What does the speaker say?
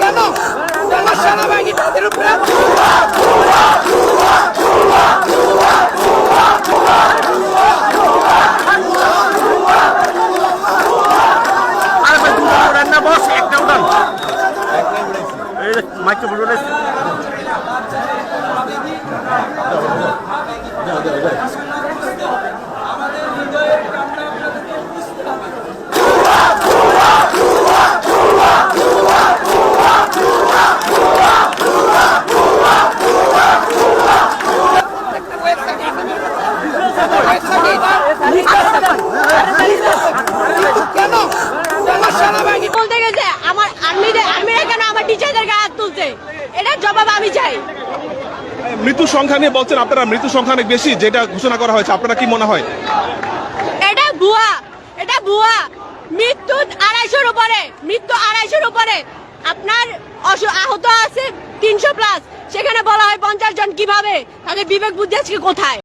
কেন তোমার সেনাবাহিনী আমাদের হৃদয়ের এটার জবাব আমি চাই। মৃত্যু সংখ্যা নিয়ে বলছেন আপনারা মৃত্যু সংখ্যা অনেক বেশি যেটা ঘোষণা করা হয়েছে। আপনারা কি মনে হয়? এটা ভুয়া এটা ভুয়া। মৃত্যু আড়াইশোর উপরে মৃত্যু আড়াইশোর উপরে। আপনার আহত আছে তিনশো প্লাস সেখানে বলা হয় পঞ্চাশ জন কীভাবে? তাদের বিবেক বুদ্ধি আজকে কোথায়?